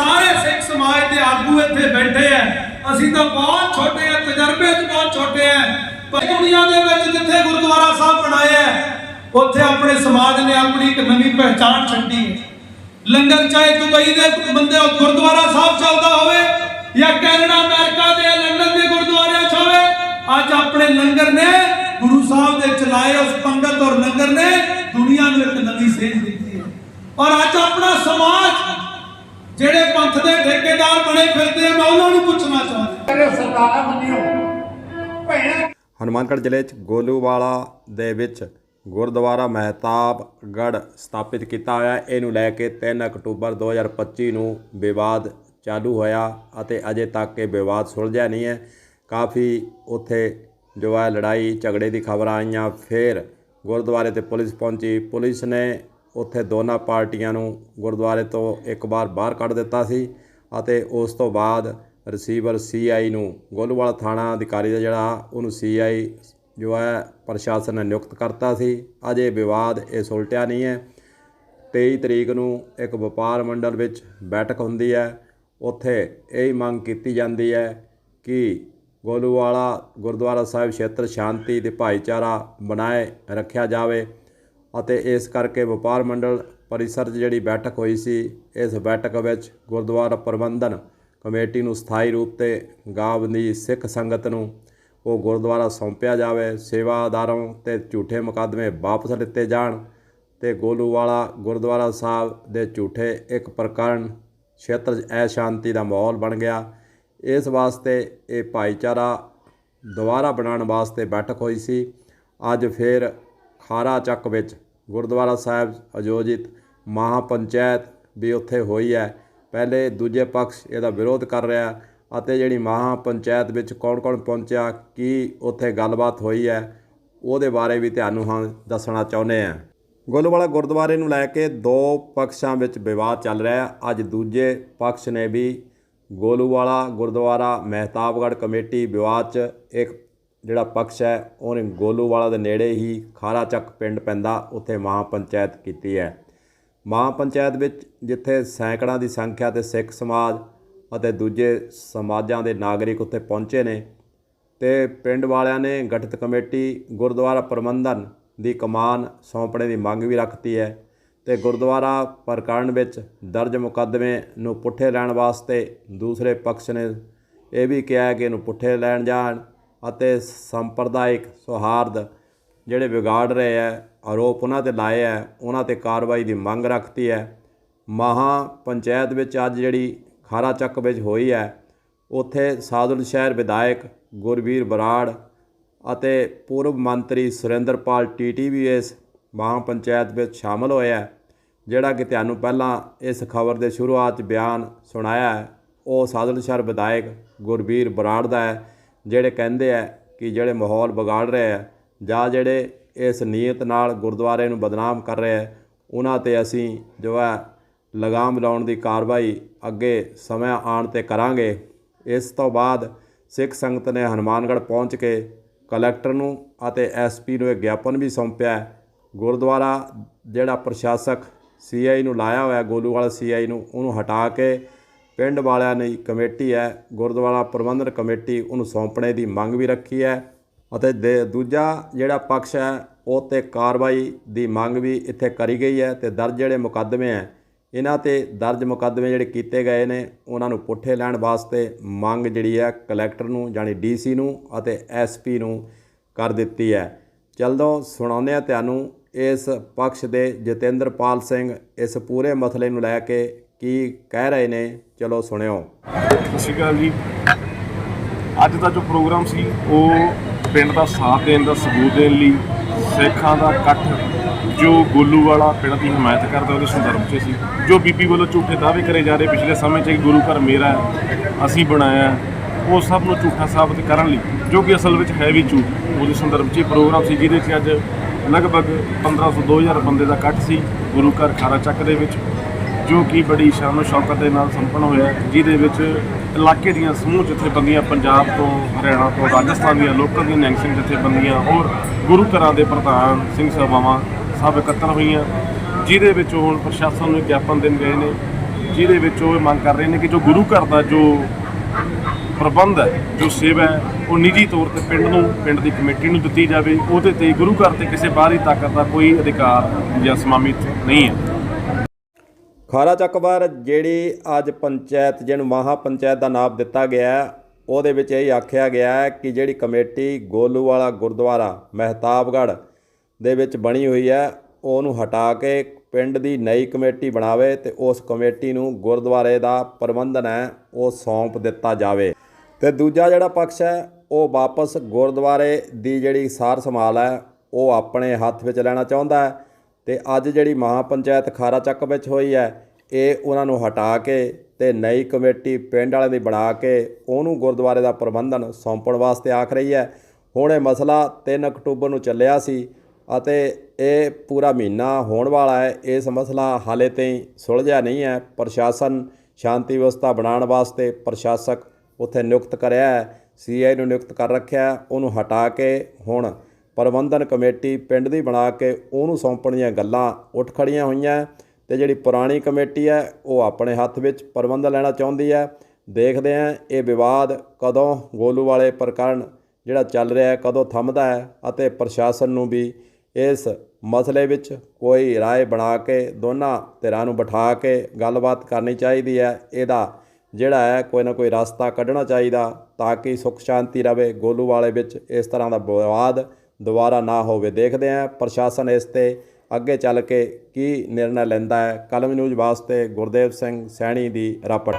ਸਾਰੇ ਸਿੱਖ ਸਮਾਜ ਦੇ ਆਗੂ ਇੱਥੇ ਬੈਠੇ ਆ ਅਸੀਂ ਤਾਂ ਬਹੁਤ ਛੋਟੇ ਆ, ਤਜਰਬੇ 'ਚ ਬਹੁਤ ਛੋਟੇ ਆ ਪਰ ਦੁਨੀਆ ਦੇ ਵਿੱਚ ਜਿੱਥੇ ਗੁਰਦੁਆਰਾ ਸਾਹਿਬ ਬਣਾਏ ਉੱਥੇ ਆਪਣੇ ਸਮਾਜ ਨੇ ਆਪਣੀ ਇੱਕ ਨਵੀਂ ਪਹਿਚਾਣ ਛੱਡੀ ਹੈ ਲੰਗਰ ਚਾਹੇ ਦੁਬਈ ਦੇ ਬੰਦੇ ਗੁਰਦੁਆਰਾ ਸਾਹਿਬ ਚੱਲਦਾ ਹੋਵੇ ਜਾਂ ਕੈਨੇਡਾ, ਅਮਰੀਕਾ ਦੇ, ਲੰਡਨ ਦੇ ਗੁਰਦੁਆਰਿਆਂ 'ਚ ਹੋਵੇ ਅੱਜ ਆਪਣੇ ਲੰਗਰ ਨੇ ਗੁਰੂ ਸਾਹਿਬ ਦੇ ਚਲਾਏ ਉਸ ਪੰਗਤ ਔਰ ਲੰਗਰ ਨੇ ਦੁਨੀਆ ਨੂੰ ਇੱਕ ਨਵੀਂ ਸੇਧ ਦਿੱਤੀ ਹੈ ਔਰ ਅੱਜ ਆਪਣਾ ਸਮਾਜ ਜਿਹੜੇ ਪੰਥ ਦੇ ਠੇਕੇਦਾਰ ਬਣੇ ਫਿਰਦੇ ਆ ਮੈਂ ਉਹਨਾਂ ਨੂੰ ਪੁੱਛਣਾ ਚਾਹੁੰਦਾ ਮੇਰੇ ਸਰਦਾਰਾ ਮੰਨਿਓ ਭੈਣਾ। ਹਨੂਮਾਨਗੜ੍ਹ ਜ਼ਿਲ੍ਹੇ 'ਚ ਗੋਲੂਵਾਲਾ ਦੇ ਵਿੱਚ ਗੁਰਦੁਆਰਾ ਮਹਿਤਾਬਗੜ੍ਹ ਸਥਾਪਿਤ ਕੀਤਾ ਹੋਇਆ। ਇਹਨੂੰ ਲੈ ਕੇ 3 ਅਕਤੂਬਰ 2025 ਨੂੰ ਵਿਵਾਦ ਚਾਲੂ ਹੋਇਆ ਅਤੇ ਅਜੇ ਤੱਕ ਇਹ ਵਿਵਾਦ ਸੁਲਝਿਆ ਨਹੀਂ ਹੈ। ਕਾਫੀ ਉੱਥੇ ਜੋ ਹੈ ਲੜਾਈ ਝਗੜੇ ਦੀ ਖਬਰਾਂ ਆਈਆਂ ਫਿਰ ਗੁਰਦੁਆਰੇ ਤੇ ਪੁਲਿਸ ਪਹੁੰਚੀ। ਪੁਲਿਸ ਨੇ ਉੱਥੇ ਦੋਨਾਂ ਪਾਰਟੀਆਂ ਨੂੰ ਗੁਰਦੁਆਰੇ ਤੋਂ ਇੱਕ ਵਾਰ ਬਾਹਰ ਕੱਢ ਦਿੱਤਾ ਸੀ ਅਤੇ ਉਸ ਤੋਂ ਬਾਅਦ ਰਿਸੀਵਰ ਸੀਆਈ ਨੂੰ ਗੋਲੂਵਾਲਾ ਥਾਣਾ ਅਧਿਕਾਰੀ ਦਾ ਜਿਹੜਾ, ਉਹਨੂੰ ਸੀਆਈ ਜੋ ਹੈ ਪ੍ਰਸ਼ਾਸਨ ਨੇ ਨਿਯੁਕਤ ਕਰਤਾ ਸੀ। ਅਜੇ ਵਿਵਾਦ ਇਹ ਸੁਲਟਿਆ ਨਹੀਂ ਹੈ। 23 ਤਰੀਕ ਨੂੰ ਇੱਕ ਵਪਾਰ ਮੰਡਲ ਵਿੱਚ ਬੈਠਕ ਹੁੰਦੀ ਹੈ। ਉੱਥੇ ਇਹ ਮੰਗ ਕੀਤੀ ਜਾਂਦੀ ਹੈ ਕਿ ਗੋਲੂਵਾਲਾ ਗੁਰਦੁਆਰਾ ਸਾਹਿਬ ਖੇਤਰ ਸ਼ਾਂਤੀ ਤੇ ਭਾਈਚਾਰਾ ਬਣਾਏ, ਰੱਖਿਆ ਜਾਵੇ। ਅਤੇ ਇਸ ਕਰਕੇ ਵਪਾਰ ਮੰਡਲ ਪਰਿਸਰ 'ਚ ਜਿਹੜੀ ਬੈਠਕ ਹੋਈ ਸੀ, ਇਸ ਬੈਠਕ ਵਿੱਚ ਗੁਰਦੁਆਰਾ ਪ੍ਰਬੰਧਨ ਕਮੇਟੀ ਨੂੰ ਸਥਾਈ ਰੂਪ ਤੇ ਗਾਵਦੀ ਸਿੱਖ ਸੰਗਤ ਨੂੰ ਉਹ ਗੁਰਦੁਆਰਾ ਸੌਂਪਿਆ ਜਾਵੇ, ਸੇਵਾਦਾਰਾਂ ਤੇ ਝੂਠੇ ਮੁਕੱਦਮੇ ਵਾਪਸ ਲਿੱਤੇ ਜਾਣ ਤੇ ਗੋਲੂਵਾਲਾ ਗੁਰਦੁਆਰਾ ਸਾਹਿਬ ਦੇ ਝੂਠੇ ਇੱਕ ਪ੍ਰਕਰਨ ਖੇਤਰ 'ਚ ਐ ਸ਼ਾਂਤੀ ਦਾ ਮਾਹੌਲ ਬਣ ਗਿਆ। ਇਸ ਵਾਸਤੇ ਇਹ ਭਾਈਚਾਰਾ ਦੁਬਾਰਾ ਬਣਾਉਣ ਵਾਸਤੇ ਬੈਠਕ ਹੋਈ ਸੀ। ਅੱਜ ਫਿਰ ਖਾਰਾ ਚੱਕ ਵਿੱਚ ਗੁਰਦੁਆਰਾ ਸਾਹਿਬ ਆਯੋਜਿਤ ਮਹਾਪੰਚਾਇਤ ਵੀ ਉੱਥੇ ਹੋਈ ਹੈ। ਪਹਿਲੇ ਦੂਜੇ ਪਕਸ਼ ਇਹਦਾ ਵਿਰੋਧ ਕਰ ਰਿਹਾ ਅਤੇ ਜਿਹੜੀ ਮਹਾਪੰਚਾਇਤ ਵਿੱਚ ਕੌਣ-ਕੌਣ ਪਹੁੰਚਿਆ, ਕੀ ਉੱਥੇ ਗੱਲਬਾਤ ਹੋਈ ਹੈ, ਉਹਦੇ ਬਾਰੇ ਵੀ ਤੁਹਾਨੂੰ ਹਾਂ ਦੱਸਣਾ ਚਾਹੁੰਦੇ ਹਾਂ। ਗੋਲੂਵਾਲਾ ਗੁਰਦੁਆਰੇ ਨੂੰ ਲੈ ਕੇ ਦੋ ਪક્ષਾਂ ਵਿੱਚ ਵਿਵਾਦ ਚੱਲ ਰਿਹਾ ਹੈ। ਅੱਜ ਦੂਜੇ ਪਕਸ਼ ਨੇ ਵੀ ਗੋਲੂਵਾਲਾ ਗੁਰਦੁਆਰਾ ਮਹਿਤਾਬਗੜ੍ਹ ਕਮੇਟੀ ਵਿਵਾਦ 'ਚ ਇੱਕ ਜਿਹੜਾ ਪਕਸ਼ ਹੈ ਉਹਨੇ ਗੋਲੂਵਾਲਾ ਦੇ ਨੇੜੇ ਹੀ ਖਾਰਾ ਚੱਕ ਪਿੰਡ ਪੈਂਦਾ, ਉੱਥੇ ਮਹਾਪੰਚਾਇਤ ਕੀਤੀ ਹੈ। ਮਹਾਪੰਚਾਇਤ ਵਿੱਚ ਜਿੱਥੇ ਸੈਂਕੜਾਂ ਦੀ ਸੰਖਿਆ ਤੇ ਸਿੱਖ ਸਮਾਜ ਅਤੇ ਦੂਜੇ ਸਮਾਜਾਂ ਦੇ ਨਾਗਰਿਕ ਉੱਥੇ ਪਹੁੰਚੇ ਨੇ ਤੇ ਪਿੰਡ ਵਾਲਿਆਂ ਨੇ ਗਠਿਤ ਕਮੇਟੀ ਗੁਰਦੁਆਰਾ ਪ੍ਰਬੰਧਨ ਦੀ ਕਮਾਨ ਸੌਂਪਣੇ ਦੀ ਮੰਗ ਵੀ ਰੱਖਤੀ ਹੈ ਤੇ ਗੁਰਦੁਆਰਾ ਪ੍ਰਕਰਣ ਵਿੱਚ ਦਰਜ ਮੁਕੱਦਮੇ ਨੂੰ ਪੁੱਠੇ ਲੈਣ ਵਾਸਤੇ ਦੂਸਰੇ ਪਕਸ਼ ਨੇ ਇਹ ਵੀ ਕਿਹਾ ਕਿ ਇਹਨੂੰ ਪੁੱਠੇ ਲੈਣ ਜਾਣ ਅਤੇ ਸੰਪਰਦਾਇਕ ਸੌਹਾਰਦ ਜਿਹੜੇ ਵਿਗਾੜ ਰਹੇ ਹੈ, ਆਰੋਪ ਉਹਨਾਂ ਤੇ ਲਾਏ ਹੈ, ਉਹਨਾਂ ਤੇ ਕਾਰਵਾਈ ਦੀ ਮੰਗ ਰੱਖਤੀ ਹੈ। ਮਹਾ ਪੰਚਾਇਤ ਵਿੱਚ ਅੱਜ ਜਿਹੜੀ ਖਾਰਾ ਚੱਕ ਵਿੱਚ ਹੋਈ ਹੈ, ਉੱਥੇ ਸਾਦੁਲ ਸ਼ਹਿਰ ਵਿਧਾਇਕ ਗੁਰਵੀਰ ਬਰਾੜ ਅਤੇ ਪੂਰਬ ਮੰਤਰੀ ਸੁਰਿੰਦਰਪਾਲ ਟੀਟੀ ਵੀ ਇਸ ਮਹਾ ਪੰਚਾਇਤ ਵਿੱਚ ਸ਼ਾਮਲ ਹੋਇਆ ਜਿਹੜਾ ਕਿ ਤੁਹਾਨੂੰ ਪਹਿਲਾਂ ਇਸ ਖਬਰ ਦੇ ਸ਼ੁਰੂਆਤ ਬਿਆਨ ਸੁਣਾਇਆ ਹੈ। ਉਹ ਸਾਦਲ ਸ਼ਹਿਰ ਵਿਧਾਇਕ ਗੁਰਵੀਰ ਬਰਾੜ ਦਾ ਹੈ। ਜਿਹੜੇ ਕਹਿੰਦੇ ਆ ਕਿ ਜਿਹੜੇ ਮਾਹੌਲ ਵਿਗਾੜ ਰਹੇ ਆ ਜਾਂ ਜਿਹੜੇ ਇਸ ਨੀਅਤ ਨਾਲ ਗੁਰਦੁਆਰੇ ਨੂੰ ਬਦਨਾਮ ਕਰ ਰਹੇ ਆ, ਉਹਨਾਂ ਤੇ ਅਸੀਂ ਜੋ ਹੈ ਲਗਾਮ ਲਾਉਣ ਦੀ ਕਾਰਵਾਈ ਅੱਗੇ ਸਮਾਂ ਆਉਣ ਤੇ ਕਰਾਂਗੇ। ਇਸ ਤੋਂ ਬਾਅਦ ਸਿੱਖ ਸੰਗਤ ਨੇ ਹਨੂਮਾਨਗੜ੍ਹ ਪਹੁੰਚ ਕੇ ਕਲੈਕਟਰ ਨੂੰ ਅਤੇ ਐਸਪੀ ਨੂੰ ਇੱਕ ਗਿਆਪਨ ਵੀ ਸੌਂਪਿਆ। ਗੁਰਦੁਆਰਾ ਜਿਹੜਾ ਪ੍ਰਸ਼ਾਸਕ ਸੀਆਈ ਨੂੰ ਲਾਇਆ ਹੋਇਆ, ਗੋਲੂਵਾਲਾ ਸੀਆਈ ਨੂੰ, ਉਹਨੂੰ ਹਟਾ ਕੇ ਪਿੰਡ ਵਾਲਿਆਂ ਨੇ ਕਮੇਟੀ ਹੈ, ਗੁਰਦੁਆਰਾ ਪ੍ਰਬੰਧਨ ਕਮੇਟੀ ਉਹਨੂੰ ਸੌਂਪਣੇ ਦੀ ਮੰਗ ਵੀ ਰੱਖੀ ਹੈ ਅਤੇ ਦੇ- ਦੂਜਾ ਜਿਹੜਾ ਪਕਸ਼ ਹੈ, ਉਹ ਤੇ ਕਾਰਵਾਈ ਦੀ ਮੰਗ ਵੀ ਇੱਥੇ ਕਰੀ ਗਈ ਹੈ ਤੇ ਦਰਜ ਜਿਹੜੇ ਮੁਕੱਦਮੇ ਹੈ, ਇਹਨਾਂ ਤੇ ਦਰਜ ਮੁਕੱਦਮੇ ਜਿਹੜੇ ਕੀਤੇ ਗਏ ਨੇ, ਉਹਨਾਂ ਨੂੰ ਪੁੱਠੇ ਲੈਣ ਵਾਸਤੇ ਮੰਗ ਜਿਹੜੀ ਹੈ ਕਲੈਕਟਰ ਨੂੰ ਯਾਨੀ ਡੀਸੀ ਨੂੰ ਅਤੇ ਐਸਪੀ ਨੂੰ ਕਰ ਦਿੱਤੀ ਹੈ। ਚਲਦੋ ਸੁਣਾਉਂਦੇ ਆ ਤੁਹਾਨੂੰ, ਇਸ ਪਕਸ਼ ਦੇ ਜਤਿੰਦਰਪਾਲ ਸਿੰਘ ਇਸ ਪੂਰੇ ਮਸਲੇ ਨੂੰ ਲੈ ਕੇ ਕੀ ਕਹਿ ਰਹੇ ਨੇ? ਚਲੋ ਸੁਣਿਓ। ਸਤਿ ਸ਼੍ਰੀ ਅਕਾਲ ਜੀ। ਅੱਜ ਦਾ ਜੋ ਪ੍ਰੋਗਰਾਮ ਸੀ, ਉਹ ਪਿੰਡ ਦਾ ਸਾਥ ਦੇਣ ਦਾ, ਸਬੂਤ ਦੇਣ ਲਈ ਸਿੱਖਾਂ ਦਾ ਇਕੱਠ, ਜੋ ਗੋਲੂ ਵਾਲਾ ਪਿੰਡ ਦੀ ਹਮਾਇਤ ਕਰਦਾ, ਉਹਦੇ ਸੰਦਰਭ 'ਚ ਸੀ। ਜੋ ਬੀਬੀ ਵੱਲੋਂ ਝੂਠੇ ਦਾਅਵੇ ਕਰੇ ਜਾ ਰਹੇ, ਪਿਛਲੇ ਸਮੇਂ 'ਚ ਕਿ ਗੁਰੂ ਘਰ ਮੇਰਾ ਅਸੀਂ ਬਣਾਇਆ, ਉਹ ਸਭ ਨੂੰ ਝੂਠਾ ਸਾਬਤ ਕਰਨ ਲਈ, ਜੋ ਕਿ ਅਸਲ ਵਿੱਚ ਹੈ ਵੀ ਝੂਠ, ਉਹਦੇ ਸੰਦਰਭ 'ਚ ਇਹ ਪ੍ਰੋਗਰਾਮ ਸੀ, ਜਿਹਦੇ 'ਚ ਅੱਜ ਲਗਭਗ 1500 2000 ਬੰਦੇ ਦਾ ਇਕੱਠ ਸੀ, ਗੁਰੂ ਘਰ ਖਾਰਾ ਚੱਕ ਦੇ ਵਿੱਚ। ਜੋ ਕਿ ਬੜੀ ਸ਼ਾਨੋ ਸ਼ੌਕਤ ਦੇ ਨਾਲ ਸੰਪੰਨ ਹੋਇਆ ਜਿਹਦੇ ਵਿੱਚ ਇਲਾਕੇ ਦੀਆਂ ਸਮੂਹ ਜਥੇਬੰਦੀਆਂ ਪੰਜਾਬ ਤੋਂ, ਹਰਿਆਣਾ ਤੋਂ, ਰਾਜਸਥਾਨ ਦੀਆਂ ਲੋਕਲ ਦੀਆਂ ਨਿਹੰਗ ਸਿੰਘ ਜਥੇਬੰਦੀਆਂ ਹੋਰ ਗੁਰੂ ਘਰਾਂ ਦੇ ਪ੍ਰਧਾਨ ਸਿੰਘ ਸਭਾਵਾਂ ਸਭ ਇਕੱਤਰ ਹੋਈਆਂ, ਜਿਹਦੇ ਵਿੱਚ ਹੁਣ ਪ੍ਰਸ਼ਾਸਨ ਨੂੰ ਗਿਆਪਨ ਦੇਣ ਗਏ ਨੇ, ਜਿਹਦੇ ਵਿੱਚ ਉਹ ਇਹ ਮੰਗ ਕਰ ਰਹੇ ਨੇ ਕਿ ਜੋ ਗੁਰੂ ਘਰ ਦਾ ਜੋ ਪ੍ਰਬੰਧ ਹੈ, ਜੋ ਸੇਵਾ ਹੈ, ਉਹ ਨਿੱਜੀ ਤੌਰ ਤੇ ਪਿੰਡ ਨੂੰ, ਪਿੰਡ ਦੀ ਕਮੇਟੀ ਨੂੰ ਦਿੱਤੀ ਜਾਵੇ, ਉਹਦੇ ਤੇ ਗੁਰੂ ਘਰ ਤੇ ਕਿਸੇ ਬਾਹਰੀ ਤਾਕਤ ਦਾ ਕੋਈ ਅਧਿਕਾਰ ਜਾਂ ਸਮਾਮਿਤ ਨਹੀਂ ਹੈ। ਖਾਰਾ ਚੱਕਵਾਰ ਜਿਹੜੀ ਅੱਜ ਪੰਚਾਇਤ, ਜਿਹਨੂੰ ਮਹਾ ਪੰਚਾਇਤ ਦਾ ਨਾਮ ਦਿੱਤਾ ਗਿਆ ਉਹਦੇ ਵਿੱਚ ਇਹ ਆਖਿਆ ਗਿਆ ਹੈ ਕਿ ਜਿਹੜੀ ਕਮੇਟੀ ਗੋਲੂ ਵਾਲਾ ਗੁਰਦੁਆਰਾ, ਮਹਿਤਾਬਗੜ੍ਹ ਦੇ ਵਿੱਚ ਬਣੀ ਹੋਈ ਹੈ, ਉਹਨੂੰ ਹਟਾ ਕੇ ਪਿੰਡ ਦੀ ਨਈ ਕਮੇਟੀ ਬਣਾਵੇ ਤੇ ਉਸ ਕਮੇਟੀ ਨੂੰ ਗੁਰਦੁਆਰੇ ਦਾ ਪ੍ਰਬੰਧਨ ਹੈ, ਉਹ ਸੌਂਪ ਦਿੱਤਾ ਜਾਵੇ। ਤੇ ਦੂਜਾ ਜਿਹੜਾ ਪਕਸ਼ ਹੈ, ਉਹ ਵਾਪਸ ਗੁਰਦੁਆਰੇ ਦੀ ਜਿਹੜੀ ਸਾਰ ਸੰਭਾਲ ਹੈ, ਉਹ ਆਪਣੇ ਹੱਥ ਵਿੱਚ ਲੈਣਾ ਚਾਹੁੰਦਾ ਹੈ। ਤੇ ਅੱਜ ਜਿਹੜੀ ਮਹਾ ਪੰਚਾਇਤ ਖਾਰਾ ਚੱਕ ਵਿੱਚ ਹੋਈ ਹੈ, ਇਹ ਉਹਨਾਂ ਨੂੰ ਹਟਾ ਕੇ ਤੇ ਨਈ ਕਮੇਟੀ ਪਿੰਡ ਵਾਲਿਆਂ ਦੀ ਬਣਾ ਕੇ ਉਹਨੂੰ ਗੁਰਦੁਆਰੇ ਦਾ ਪ੍ਰਬੰਧਨ ਸੌਂਪਣ ਵਾਸਤੇ ਆਖ ਰਹੀ ਹੈ। ਹੁਣ ਇਹ ਮਸਲਾ 3 ਅਕਤੂਬਰ ਨੂੰ ਚੱਲਿਆ ਸੀ ਅਤੇ ਇਹ ਪੂਰਾ ਮਹੀਨਾ ਹੋਣ ਵਾਲਾ ਹੈ। ਇਸ ਮਸਲਾ ਹਾਲੇ ਤਾਈਂ ਸੁਲਝਿਆ ਨਹੀਂ ਹੈ। ਪ੍ਰਸ਼ਾਸਨ ਸ਼ਾਂਤੀ ਵਿਵਸਥਾ ਬਣਾਉਣ ਵਾਸਤੇ ਪ੍ਰਸ਼ਾਸਕ ਉੱਥੇ ਨਿਯੁਕਤ ਕਰਿਆ ਹੈ। ਸੀਆਈ ਨੂੰ ਨਿਯੁਕਤ ਕਰ ਰੱਖਿਆ, ਉਹਨੂੰ ਹਟਾ ਕੇ ਹੁਣ ਪ੍ਰਬੰਧਨ ਕਮੇਟੀ ਪਿੰਡ ਦੀ ਬਣਾ ਕੇ ਉਹਨੂੰ ਸੌਂਪਣ ਦੀਆਂ ਗੱਲਾਂ ਉੱਠ ਖੜੀਆਂ ਹੋਈਆਂ ਤੇ ਜਿਹੜੀ ਪੁਰਾਣੀ ਕਮੇਟੀ ਹੈ, ਉਹ ਆਪਣੇ ਹੱਥ ਵਿੱਚ ਪ੍ਰਬੰਧ ਲੈਣਾ ਚਾਹੁੰਦੀ ਹੈ। ਦੇਖਦੇ ਹਾਂ ਇਹ ਵਿਵਾਦ ਕਦੋਂ ਗੋਲੂ ਵਾਲੇ ਪ੍ਰਕਰਨ ਜਿਹੜਾ ਚੱਲ ਰਿਹਾ ਹੈ, ਕਦੋਂ ਥੰਮਦਾ ਹੈ ਅਤੇ ਪ੍ਰਸ਼ਾਸਨ ਨੂੰ ਵੀ ਇਸ ਮਸਲੇ ਵਿੱਚ ਕੋਈ ਰਾਏ ਬਣਾ ਕੇ ਦੋਨਾਂ ਧਿਰਾਂ ਨੂੰ ਬਿਠਾ ਕੇ ਗੱਲਬਾਤ ਕਰਨੀ ਚਾਹੀਦੀ ਹੈ। ਇਹਦਾ ਜਿਹੜਾ ਹੈ, ਕੋਈ ਨਾ ਕੋਈ ਰਸਤਾ ਕੱਢਣਾ ਚਾਹੀਦਾ ਤਾਂ ਕਿ ਸੁੱਖ ਸ਼ਾਂਤੀ ਰਵੇ ਗੋਲੂ ਵਾਲੇ ਵਿੱਚ। ਇਸ ਤਰ੍ਹਾਂ ਦਾ ਵਿਵਾਦ ਦੁਬਾਰਾ ਨਾ ਹੋਵੇ। ਦੇਖਦੇ ਹਾਂ ਪ੍ਰਸ਼ਾਸਨ ਇਸ ਤੇ ਅੱਗੇ ਚੱਲ ਕੇ ਕੀ ਨਿਰਣਾ ਲੈਂਦਾ ਹੈ। ਕਲਮ ਨਿਊਜ਼ ਵਾਸਤੇ ਗੁਰਦੇਵ ਸਿੰਘ ਸੈਣੀ ਦੀ ਰਾਪਟ।